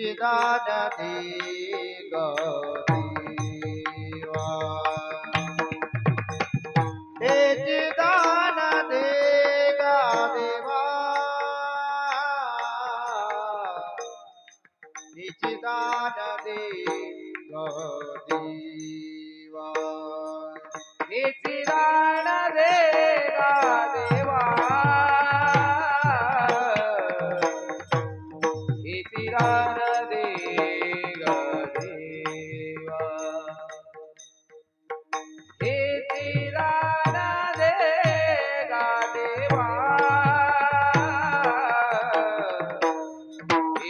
চিদানদী গীবা হে চিদানদী গীবা চিদানদী গীবা হে চিদানদী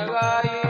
जगाई